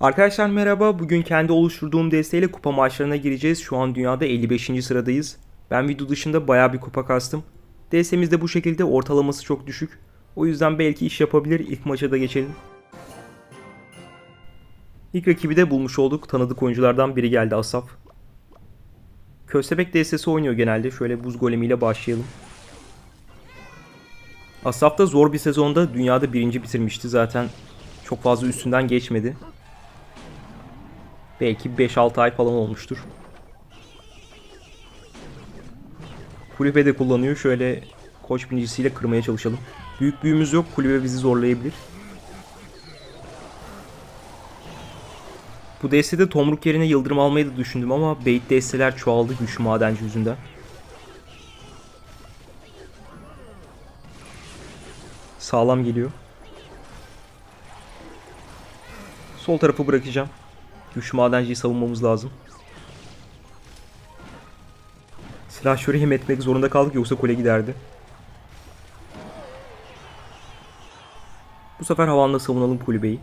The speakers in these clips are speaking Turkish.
Arkadaşlar merhaba. Bugün kendi oluşturduğum desteğiyle kupa maçlarına gireceğiz. Şu an dünyada 55. sıradayız. Ben video dışında bayağı bir kupa kastım. DS'miz de bu şekilde ortalaması çok düşük. O yüzden belki iş yapabilir. İlk maça da geçelim. İlk rakibi de bulmuş olduk. Tanıdık oyunculardan biri geldi Asaf. Köstebek DS'si oynuyor genelde. Şöyle buz golemiyle başlayalım. Asaf da zor bir sezonda dünyada birinci bitirmişti zaten. Çok fazla üstünden geçmedi. Belki 5-6 ay falan olmuştur. Kulübe de kullanıyor. Şöyle koç binicisiyle kırmaya çalışalım. Büyük büyümüz yok. Kulübe bizi zorlayabilir. Bu destede tomruk yerine yıldırım almayı da düşündüm ama bait desteler çoğaldı güçlü madenci yüzünden. Sağlam geliyor. Sol tarafı bırakacağım. Güçlü madenciyi savunmamız lazım. Silahşörü hem etmek zorunda kaldık yoksa kule giderdi. Bu sefer havanla savunalım kulübeyi.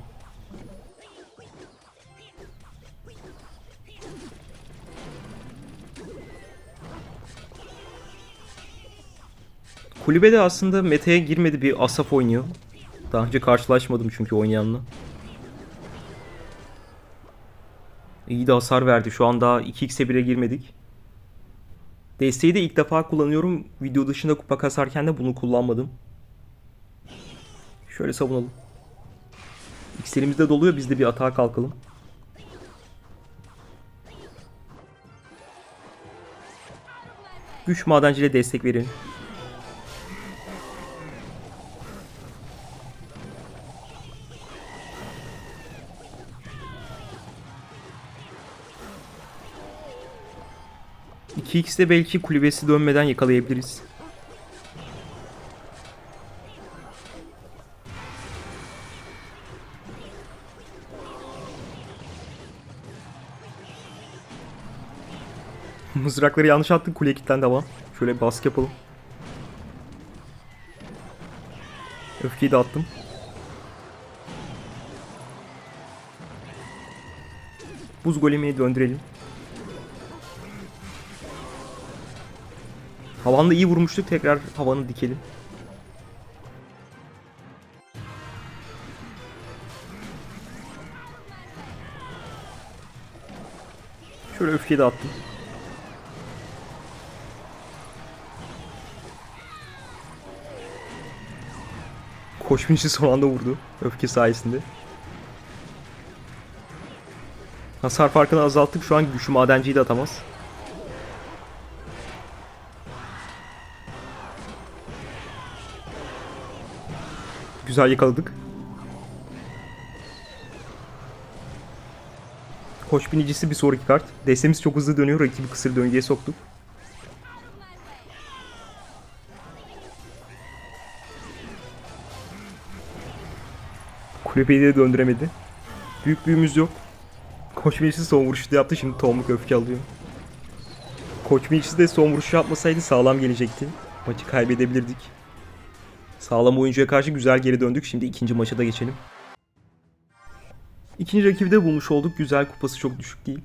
Kulübede aslında meta'ya girmedi bir Asaf oynuyor. Daha önce karşılaşmadım çünkü oynayanla. İyi de hasar verdi. Şu an daha 2x'e 1'e girmedik. Desteği de ilk defa kullanıyorum. Video dışında kupa kasarken de bunu kullanmadım. Şöyle savunalım. X'lerimiz de doluyor. Biz de bir atağa kalkalım. Güç madenciyle destek verin. İki x'de belki kulübesi dönmeden yakalayabiliriz. Mızrakları yanlış attık kule kilitlendi ama. Şöyle baskı yapalım. Öfkeyi de attım. Buz golemi döndürelim. Havanla iyi vurmuştuk. Tekrar havanı dikelim. Şöyle öfkeyi de attım. Koşmuşu son anda vurdu. Öfke sayesinde. Hasar farkını azalttık. Şu an güçlü madenciyi de atamaz. Güzel yakaladık. Koç binicisi bir sonraki kart. Destemiz çok hızlı dönüyor. Rakibi kısır döngüye soktuk. Kulübeyi de döndüremedi. Büyük büyümüz yok. Koç binicisi son vuruşu da yaptı. Şimdi tohumluk öfke alıyor. Koç binicisi de son vuruşu yapmasaydı sağlam gelecekti. Maçı kaybedebilirdik. Sağlam oyuncuya karşı güzel geri döndük. Şimdi ikinci maça da geçelim. İkinci rakibi de bulmuş olduk. Güzel kupası çok düşük değil.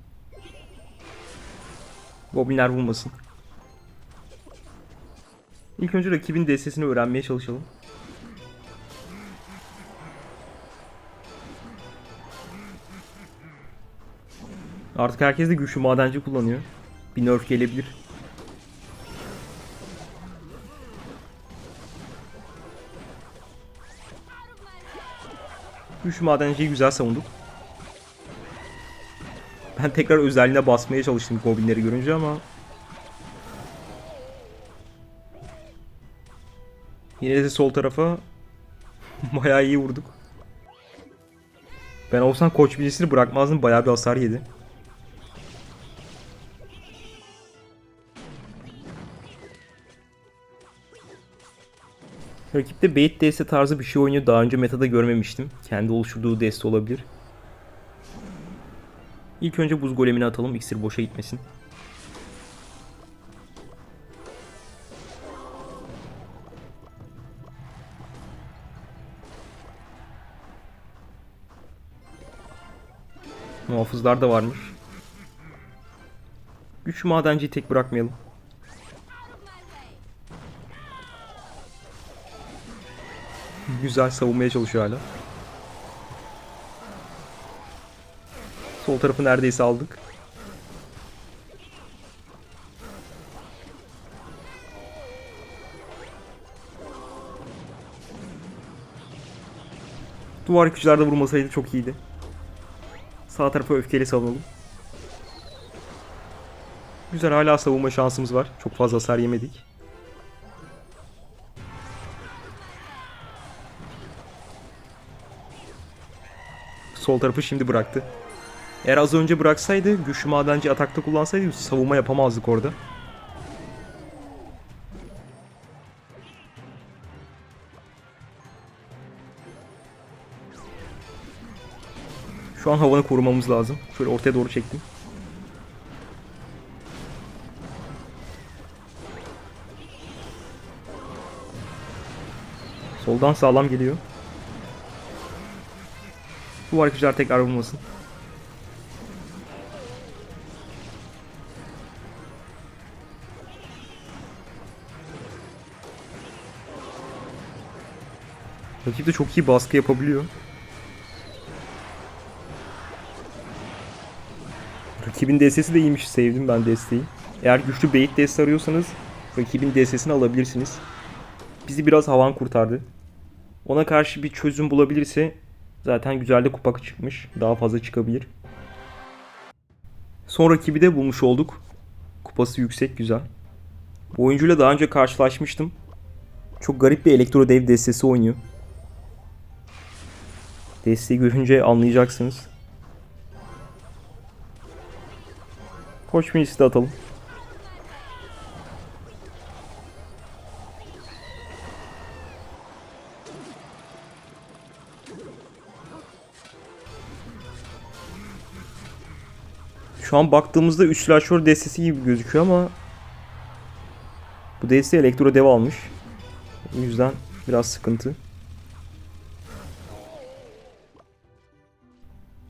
Goblinler vurmasın. İlk önce rakibin DS'sini öğrenmeye çalışalım. Artık herkes de güçlü madenci kullanıyor. Bir nerf gelebilir. Güçlü madenciyi güzel savunduk. Ben tekrar özelliğine basmaya çalıştım goblinleri görünce ama Yine de sol tarafa bayağı iyi vurduk. Ben olsam koç bilisini bırakmazdım bayağı bir hasar yedi. Rakipte bait deste tarzı bir şey oynuyor. Daha önce metada görmemiştim. Kendi oluşturduğu deste olabilir. İlk önce buz golemini atalım. İksir boşa gitmesin. Muhafızlar da varmış. Güçlü madenciyi tek bırakmayalım. Güzel savunmaya çalışıyor hala. Sol tarafı neredeyse aldık. Duvar yıkıcılar da vurmasaydı çok iyiydi. Sağ tarafa öfkeyle savunalım. Güzel hala savunma şansımız var. Çok fazla hasar yemedik. Sol tarafı şimdi bıraktı. Eğer az önce bıraksaydı, güçlü madenci atakta kullansaydı savunma yapamazdık orada. Şu an havanı korumamız lazım. Şöyle ortaya doğru çektim. Soldan sağlam geliyor. Bu arkadaşlar tekrar vurmasın. Rakip de çok iyi baskı yapabiliyor. Rakibin DS'si de iyiymiş. Sevdim ben desteği. Eğer güçlü bait DS arıyorsanız rakibin DS'sini alabilirsiniz. Bizi biraz havan kurtardı. Ona karşı bir çözüm bulabilirse zaten güzel de kupa çıkmış. Daha fazla çıkabilir. Son rakibi de bulmuş olduk. Kupası yüksek güzel. Bu oyuncuyla daha önce karşılaşmıştım. Çok garip bir elektro dev destesi oynuyor. Desteği görünce anlayacaksınız. Koç minisi de atalım. Şu an baktığımızda 3 slasher destesi gibi gözüküyor ama bu deste elektro dev almış. O yüzden biraz sıkıntı.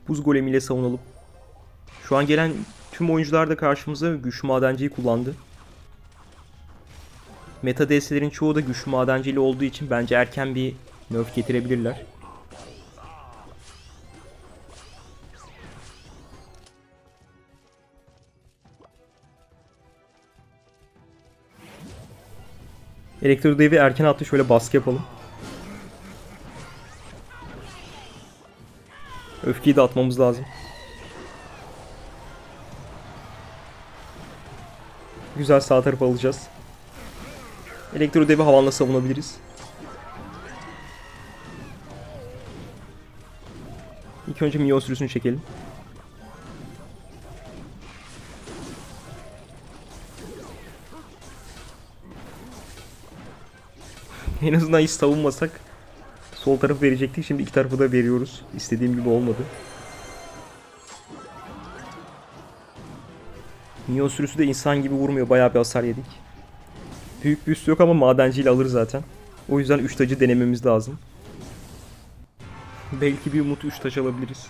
Buz golemiyle savunalım. Şu an gelen tüm oyuncular da karşımıza güçlü madenciyi kullandı. Meta destelerin çoğu da güçlü madencili olduğu için bence erken bir nerf getirebilirler. Elektro devi erken attı şöyle baskı yapalım. Öfkeyi de atmamız lazım. Güzel sağ tarafa alacağız. Elektro devi havanla savunabiliriz. İlk önce minyon sürüsünü çekelim. En azından hiç savunmasak sol tarafı verecektik. Şimdi iki tarafı da veriyoruz. İstediğim gibi olmadı. Minyon sürüsü de insan gibi vurmuyor. Bayağı bir hasar yedik. Büyük bir üst yok ama madenciyle alır zaten. O yüzden 3 tacı denememiz lazım. Belki bir umut 3 taç alabiliriz.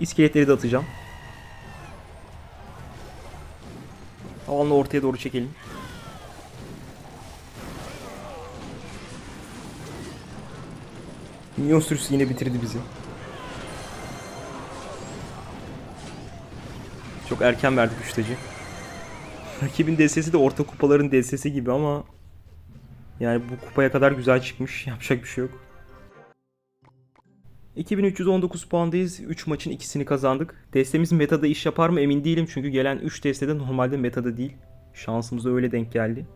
İskeletleri de atacağım. Havanla ortaya doğru çekelim. Minyon sürüsü yine bitirdi bizi. Çok erken verdik üçtacı. Rakibin DS'si de orta kupaların DS'si gibi ama yani bu kupaya kadar güzel çıkmış. Yapacak bir şey yok. 2319 puandayız. 3 maçın ikisini kazandık. Destemiz metada iş yapar mı emin değilim çünkü gelen 3 deste de normalde metada değil. Şansımıza öyle denk geldi.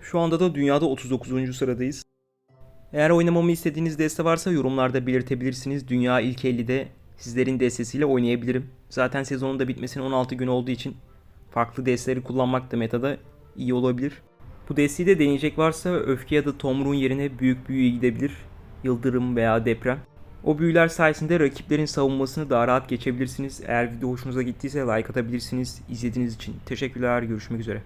Şu anda da dünyada 39. sıradayız. Eğer oynamamı istediğiniz deste varsa yorumlarda belirtebilirsiniz. Dünya ilk 50'de sizlerin destesiyle oynayabilirim. Zaten sezonun da bitmesine 16 gün olduğu için farklı desteleri kullanmak da metada iyi olabilir. Bu desteği de deneyecek varsa öfke ya da tomruğun yerine büyük büyüye gidebilir. Yıldırım veya deprem. O büyüler sayesinde rakiplerin savunmasını daha rahat geçebilirsiniz. Eğer video hoşunuza gittiyse like atabilirsiniz. İzlediğiniz için teşekkürler. Görüşmek üzere.